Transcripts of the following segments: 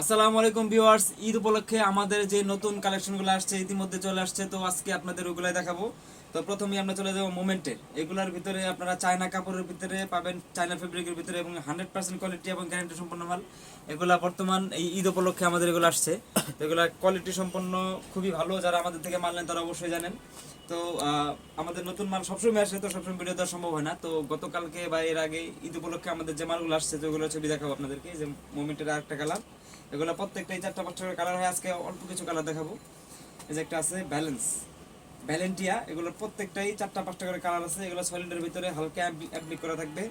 আসসালামু আলাইকুম ভিউয়ার্স, ঈদ উপলক্ষে আমাদের যে নতুন কালেকশনগুলো আসছে, ইতিমধ্যে চলে আসছে, তো আজকে আপনাদের ওগুলাই দেখাবো। তো প্রথমেই আমরা চলে যাব মোমেন্টে এগুলোর ভিতরে আপনারা চায়না কাপড়ের ভিতরে পাবেন, চায়না ফেব্রিকের ভিতরে এবং হান্ড্রেড পার্সেন্ট কোয়ালিটি এবং গ্যারান্টি সম্পন্ন মাল। এগুলা বর্তমান এই ঈদ উপলক্ষে আমাদের এগুলো আসছে। তো এগুলা কোয়ালিটি সম্পন্ন, খুবই ভালো, যারা আমাদের থেকে মাল নেন তারা অবশ্যই জানেন। তো আমাদের নতুন মাল সবসময় আসে, তো সবসময় ভিডিও দেওয়া সম্ভব হয় না। তো গতকালকে বা এর আগে ঈদ উপলক্ষে আমাদের যে মালগুলো আসছে, তো ওগুলো ছবি দেখাবো আপনাদেরকে যে মোমেন্টের আরেকটা কালার এগুলো প্রত্যেকটাই চারটা পাঁচটা করে কালার হয় আজকে অল্প কিছু কালার দেখাবো। এই যে একটা আছে ব্যালেন্স ভ্যালেন্টিয়া এগুলোর প্রত্যেকটাই চারটা পাঁচটা করে কালার আছে। এগুলো সলিডের ভিতরে হালকা অ্যাপ্লিক করা থাকবে।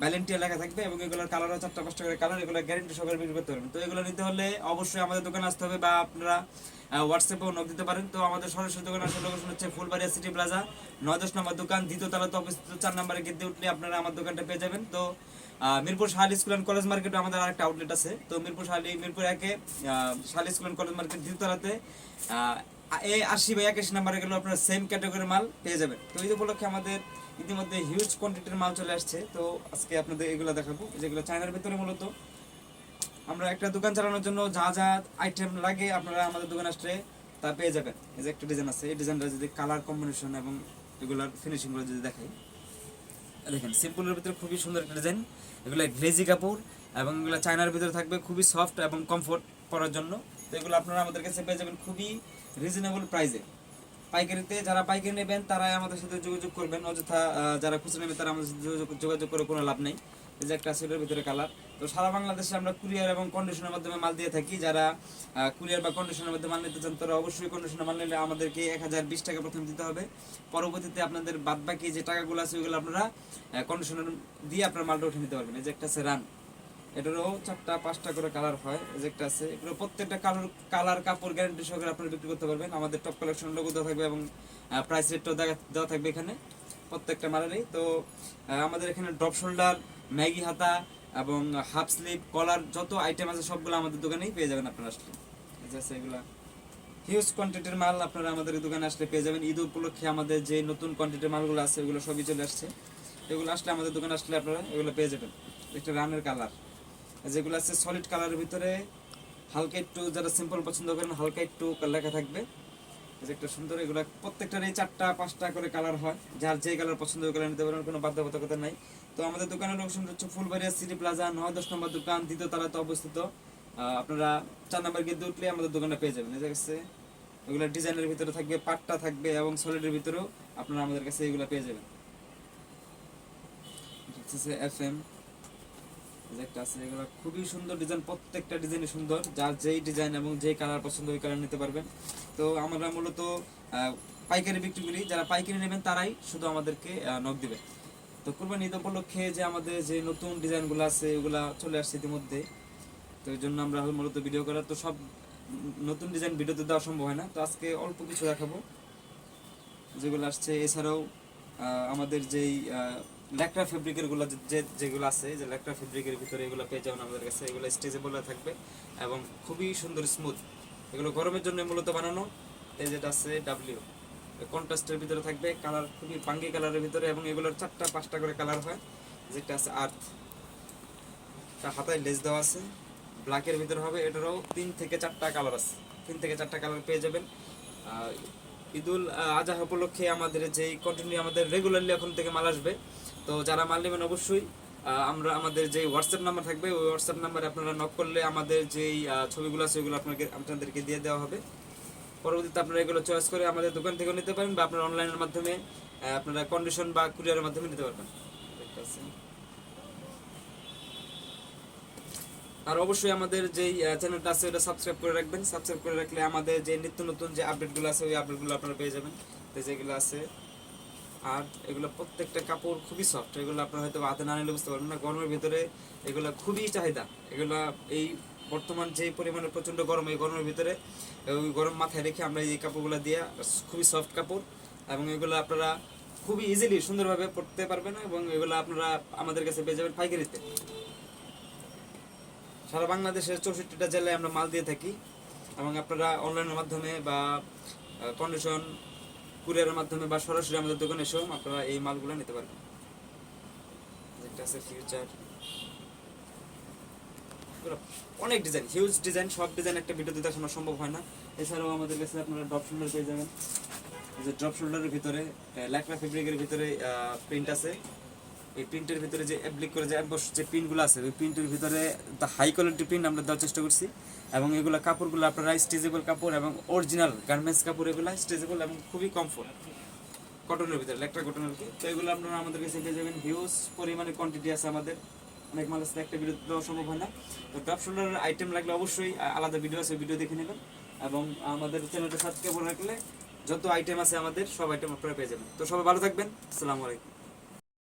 ভ্যালেন্টিয়া লেখা থাকবে এবং এগুলোর কালারও চারটা পাঁচটা করে কালার এগুলো গ্যারেন্টি সহকারে বিক্রি করতে পারবেন। তো এগুলো নিতে হলে অবশ্যই আমাদের দোকানে আসতে হবে বা আপনারা হোয়াটসঅ্যাপেও নক দিতে পারেন। তো আমাদের সরাসরি দোকান আসলে লোকেশন হচ্ছে ফুলবাড়িয়া সিটি প্লাজা নয় দশ নম্বর দোকান, দ্বিতীয় তলাতে অবস্থিত চার নম্বরে গেটে উঠলে আপনারা আমার দোকানটা পেয়ে যাবেন। তো Mirpur Shahali school and college মার্কেটে আমাদের আরেকটা আউটলেট আছে। তো মিরপুর শাহালি, মিরপুর একে Shahali school and college market দ্বিতীয় তলাতে এই আশি বা একাশি নাম্বারে গেলে আপনারা সেম ক্যাটাগরির মাল পেয়ে যাবেন। তো এই উপলক্ষে আমাদের ইতিমধ্যে হিউজ কোয়ান্টিটির মাল চলে আসছে। তো আজকে আপনাদের এগুলো দেখাবো। যেগুলো চায়নার ভিতরে মূলত। আমরা একটা দোকান চালানোর জন্য যা যা আইটেম লাগে আপনারা আমাদের দোকানে আসলে তা পেয়ে যাবেন। এই যে একটা ডিজাইন আছে। এই ডিজাইনটা যদি কালার কম্বিনেশন এবং এগুলার ফিনিশিংগুলো যদি দেখাই। দেখেন সিম্পলের ভিতরে খুবই সুন্দর একটা ডিজাইন এগুলো গ্লেজি কাপড় এবং এগুলো চায়নার ভিতরে থাকবে খুবই সফট এবং কমফোর্ট পরার জন্য। তো এগুলো আপনারা আমাদের কাছে পেয়ে যাবেন খুবই রিজনেবল প্রাইসে পাইকারিতে যারা পাইকারি নেবেন, তারাই আমাদের সাথে যোগাযোগ করবেন। অযথা যারা খুচরা নেবে তারা আমাদের সাথে যোগাযোগ- করে কোনো লাভ নেই। এই যে একটা সেটের ভিতরে কালার। তো সারা বাংলাদেশে আমরা কুরিয়ার এবং কন্ডিশনের মাধ্যমে মাল দিয়ে থাকি। যারা কুরিয়ার বা কন্ডিশনের মধ্যে মাল নিতে চান, তারা অবশ্যই কন্ডিশনের মাল নিলে আমাদেরকে এক হাজার বিশ টাকা প্রথম দিতে হবে। পরবর্তীতে আপনাদের বাদ বাকি যে টাকাগুলো আছে, ওইগুলো আপনারা কন্ডিশনার দিয়ে আপনার মালটা উঠে নিতে পারবেন। এই যে একটা আছে রান এটারও চারটা, পাঁচটা করে কালার হয় একটা আছে। এগুলো প্রত্যেকটা কালার কালার কাপড় গ্যারান্টি সহকারে আপনারা বিক্রি করতে পারবেন। আমাদের টপ কালেকশন লোগো দেওয়া থাকবে এবং প্রাইস রেটটাও দেওয়া থাকবে এখানে, প্রত্যেকটা মালেরই। তো আমাদের এখানে ড্রপ শোল্ডার ম্যাগি হাতা এবং হাফ স্লিপ কলার যত আইটেম আছে সবগুলো আমাদের দোকানেই পেয়ে যাবেন আপনারা আসলে। আছে এগুলা। হিউজ কোয়ান্টিটির মাল আপনারা আমাদের দোকানে আসলে পেয়ে যাবেন। ঈদ উপলক্ষে আমাদের যে নতুন কোয়ান্টিটির মালগুলো আছে ওগুলো সবই চলে আসছে। এগুলো আসলে আমাদের দোকানে আসলে আপনারা এগুলো পেয়ে যাবেন। একটা রানের কালার যেগুলো আছে সলিড কালারের ভিতরে হালকা একটু যারা সিম্পল পছন্দ করেন, হালকা একটু লেখা থাকবে। একটা সুন্দর এগুলো, প্রত্যেকটার এই চারটা, পাঁচটা করে কালার হয়। যার যে কালার পছন্দ করে নিতে পারেন, কোনো বাধ্যবাধকতা নাই। তো আমাদের দোকানের লোকেশন হচ্ছে ফুলবাড়িয়া সিটি প্লাজা নয় দশ নম্বর দোকান, দ্বিতীয় তলাতে অবস্থিত। আপনারা চার নম্বর গেট উঠলে আমাদের দোকানটা পেয়ে যাবেন। যে কাছে এগুলো ডিজাইনের ভিতরে থাকবে, পাটটা থাকবে এবং সলিডের ভিতরেও আপনারা আমাদের কাছে এগুলো পেয়ে যাবেন। এফ এম একটা আছে, এগুলো খুবই সুন্দর ডিজাইন প্রত্যেকটা ডিজাইনই সুন্দর। যার যেই ডিজাইন এবং যেই কালার পছন্দ, ওই কালার নিতে পারবেন। তো আমরা মূলত পাইকারি বিক্রি করি। যারা পাইকারি নেবেন, তারাই শুধু আমাদেরকে নক দিবে। তো কুরবানি ঈদ উপলক্ষে যে আমাদের যে নতুন ডিজাইনগুলো আছে এগুলা চলে আসছে ইতিমধ্যে। তো এই জন্য আমরা মূলত ভিডিও করার তো সব নতুন ডিজাইন ভিডিওতে দেওয়া সম্ভব হয় না। তো আজকে অল্প কিছু দেখাবো। যেগুলো আসছে, এছাড়াও আমাদের যেই ল্যাকড়া ফেব্রিকেরগুলো যে- যেগুলো আছে, যে ল্যাকড়া ফেব্রিকের ভিতরে এগুলো পেয়ে যাবেন আমাদের কাছে। এগুলো স্ট্রেচেবল থাকবে এবং খুবই সুন্দর স্মুথ এগুলো গরমের জন্য মূলত বানানো। এই যেটা আছে ডাব্লিউ কন্ট্রাস্টের ভিতরে থাকবে। কালার খুবই পাঙ্গি কালারের ভিতরে এবং এগুলোর চারটা পাঁচটা করে কালার হয়, যেটা আছে আর্থ তা হাতায় লেস দেওয়া আছে। ব্ল্যাকের ভিতরে হবে, এটারও তিন থেকে চারটা কালার আছে। তিন থেকে চারটা কালার পেয়ে যাবেন। ঈদুল আজহা উপলক্ষে আমাদের যেই কন্টিনিউ আমাদের রেগুলারলি এখন থেকে মাল আসবে তো যারা মাল নেবেন অবশ্যই আমরা আমাদের যে হোয়াটসঅ্যাপ নাম্বার থাকবে, ওই হোয়াটসঅ্যাপ নাম্বারে আপনারা নক করলে আমাদের যেই ছবিগুলো আছে ওইগুলো আপনাকে, আপনাদেরকে দিয়ে দেওয়া হবে পরবর্তীতে আপনারা এগুলো চয়েস করে আমাদের দোকান থেকেও নিতে পারেন বা আপনারা অনলাইনের মাধ্যমে আপনারা কন্ডিশন বা কুরিয়ারের মাধ্যমে নিতে পারবেন একটা আছে। আর অবশ্যই আমাদের যেই চ্যানেলটা আছে ওটা সাবস্ক্রাইব করে রাখবেন। সাবস্ক্রাইব করে রাখলে আমাদের যে নিত্য নতুন যে আপডেটগুলো আছে, ওই আপডেটগুলো আপনারা পেয়ে যাবেন। তো যেগুলো আছে, আর এগুলো প্রত্যেকটা কাপড় খুবই সফট এগুলো আপনারা হয়তো হাতে না নিলে বুঝতে পারবেন না। গরমের ভিতরে এগুলো খুবই চাহিদা। এগুলো এই বর্তমান যে পরিমাণে প্রচণ্ড গরম, এই গরমের ভিতরে, ওই গরম মাথায় রেখে আমরা এই কাপড়গুলো দিয়ে খুবই সফট কাপড় এবং এগুলো আপনারা খুবই ইজিলি সুন্দরভাবে পরতে পারবেন এবং এগুলো আপনারা আমাদের কাছে পেয়ে যাবেন পাইকারিতে। সারা বাংলাদেশের চৌষট্টিটা জেলায় আমরা মাল দিয়ে থাকি এবং আপনারা অনলাইনের মাধ্যমে বা কন্ডিশন কুরিয়ারের মাধ্যমে বা সরাসরি আমাদের দোকানে এসেও আপনারা এই মালগুলো নিতে পারবেন। আছে ফিউচার অনেক ডিজাইন হিউজ ডিজাইন সব ডিজাইন একটা ভিডিওতে দেখানো সম্ভব হয় না। এছাড়াও আমাদের কাছে আপনারা ড্রপ শোল্ডার পেয়ে যাবেন। যে ড্রপ শোল্ডারের ভিতরে ল্যাকড়া ফেব্রিকের ভিতরে প্রিন্ট আছে। এই প্রিন্টের ভিতরে যে অ্যাপ্লিক করে যে অ্যাম্বস যে প্রিন্টগুলো আছে, ওই প্রিন্টের ভিতরে দ্য হাই কোয়ালিটি প্রিন্ট আমরা দেওয়ার চেষ্টা করছি এবং এগুলো কাপড়গুলো আপনারা স্ট্রেচেবল কাপড় এবং অরিজিনাল গার্মেন্টস কাপড়, এগুলো স্ট্রেচেবল এবং খুবই কমফোর্ট কটনের ভিতরে, লেকটা কটনের কি। তো এগুলো আপনারা আমাদের কাছে পেয়ে যাবেন। হিউজ পরিমাণে কোয়ান্টিটি আছে আমাদের। অনেক মানুষ একটা ভিডিও দেওয়া সম্ভব হয় না। তো টপ শোল্ডারের আইটেম লাগলে অবশ্যই আলাদা ভিডিও আছে ভিডিও দেখে নেবেন। এবং আমাদের চ্যানেলটা সাবস্ক্রাইব করে রাখলে যত আইটেম আছে আমাদের, সব আইটেম আপনারা পেয়ে যাবেন। তো সবাই ভালো থাকবেন। আসসালামু আলাইকুম।